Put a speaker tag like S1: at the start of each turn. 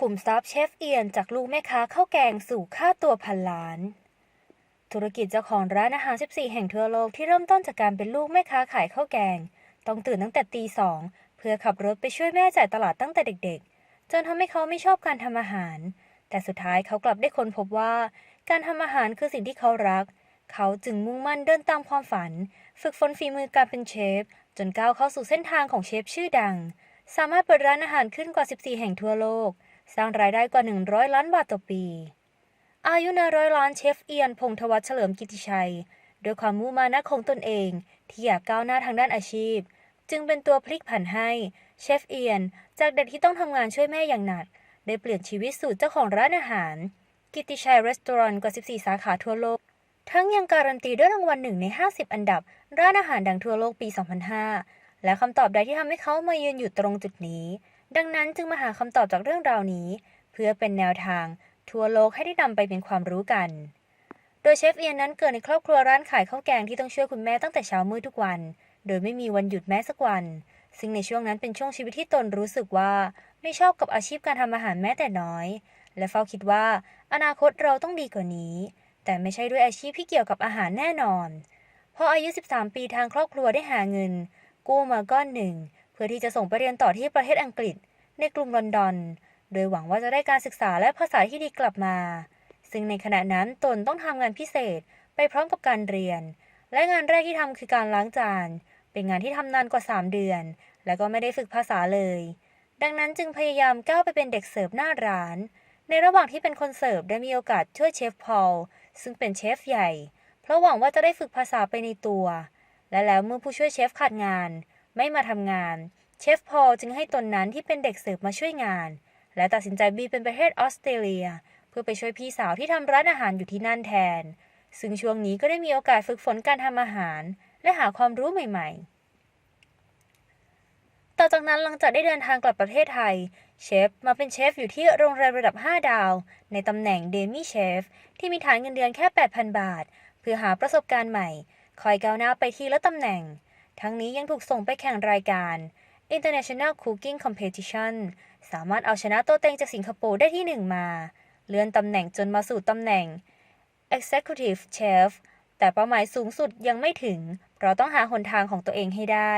S1: ขุมทรัพย์เชฟเอียนจากลูกแม่ค้าข้าวแกงสู่ค่าตัวพันล้าน ธุรกิจเจ้าของร้านอาหาร 14 แห่งทั่วโลกที่เริ่มต้นจากการเป็นลูกแม่ค้าขายข้าวแกง ต้องตื่นตั้งแต่ตีสองเพื่อขับรถไปช่วยแม่จ่ายตลาดตั้งแต่เด็กๆ จนทำให้เขาไม่ชอบการทำอาหาร แต่สุดท้ายเขากลับได้ค้นพบว่า การทำอาหารคือสิ่งที่เขารัก เขาจึงมุ่งมั่นเดินตามความฝัน ฝึกฝนฝีมือการเป็นเชฟ จนก้าวเข้าสู่เส้นทางของเชฟชื่อดัง สามารถเปิดร้านอาหารขึ้นกว่า 14 แห่งทั่วโลก สร้างรายได้กว่า 100 ล้านบาทต่อปี อายุนร้อยล้านเชฟเอียน พงษ์ธวัชเฉลิมกิติชัย ด้วยความมุ่งมานะของตนเอง ที่อยากก้าวหน้าทางด้านอาชีพ จึงเป็นตัวพลิกผันให้เชฟเอียน จากเด็กที่ต้องทำงานช่วยแม่อย่างหนัก ได้เปลี่ยนชีวิตสู่เจ้าของร้านอาหาร กิติชัยรีสอร์ทกว่า 14 สาขาทั่วโลก ทั้งยังการันตีด้วยรางวัลหนึ่งใน 50 อันดับ ร้านอาหารดังทั่วโลกปี 2005 และคำตอบใดที่ทำให้เขามายืนอยู่ตรงจุดนี้ ดังนั้นจึงมาหาคำตอบจากเรื่องราวนี้ เพื่อเป็นแนวทาง ทั่วโลกให้ได้นำไปเป็นความรู้กัน โดยเชฟเอียนนั้นเกิดในครอบครัวร้านขายข้าวแกงที่ต้องช่วยคุณแม่ตั้งแต่เช้ามืดทุกวัน โดยไม่มีวันหยุดแม้สักวัน ซึ่งในช่วงนั้นเป็นช่วงชีวิตที่ตนรู้สึกว่าไม่ชอบกับอาชีพการทำอาหารแม้แต่น้อย และเฝ้าคิดว่า อนาคตเราต้องดีกว่านี้ แต่ไม่ใช่ด้วยอาชีพที่เกี่ยวกับอาหารแน่นอนพออายุ 13 ปีทางครอบครัวได้หาเงิน กู้มาก้อนหนึ่ง พื่อที่จะส่งไปเรียนต่อที่ประเทศอังกฤษ ในกรุงลอนดอน โดยหวังว่าจะได้การศึกษาและภาษาที่ดีกลับมา ซึ่งในขณะนั้นตนต้องทำงานพิเศษไปพร้อมกับการเรียน และงานแรกที่ทำคือการล้างจาน เป็นงานที่ทำนานกว่า 3 เดือน และก็ไม่ได้ฝึกภาษาเลย ดังนั้นจึงพยายามก้าวไปเป็นเด็กเสิร์ฟหน้าร้าน ในระหว่างที่เป็นคนเสิร์ฟได้มีโอกาสช่วยเชฟพอลซึ่งเป็นเชฟใหญ่ เพราะหวังว่าจะได้ฝึกภาษาไปในตัว และแล้วเมื่อผู้ช่วยเชฟขาดงาน ไม่มาทำงาน เชฟพอลจึงให้ตนนั้นที่เป็นเด็กเสิร์ฟมาช่วยงาน และตัดสินใจบินเป็นประเทศออสเตรเลีย เพื่อไปช่วยพี่สาวที่ทำร้านอาหารอยู่ที่นั่นแทน ซึ่งช่วงนี้ก็ได้มีโอกาสฝึกฝนการทำอาหาร และหาความรู้ใหม่ ๆ ต่อจากนั้นหลังจากได้เดินทางกลับประเทศไทย เชฟมาเป็นเชฟอยู่ที่โรงแรมระดับ 5 ดาว ในตำแหน่งเดมี่เชฟที่มีฐานเงินเดือนแค่ 8,000 บาท เพื่อหาประสบการณ์ใหม่คอยก้าวหน้าไปทีละตำแหน่ง ทั้งนี้ยังถูกส่งไปแข่งรายการ International Cooking Competition สามารถเอาชนะโตวเต็งจากสิงคโปร์ได้ที่หนึ่งมา เลื่อนตำแหน่งจนมาสู่ตำแหน่ง Executive Chef แต่เป้าหมายสูงสุดยังไม่ถึง เพราะต้องหาหนทางของตัวเองให้ได้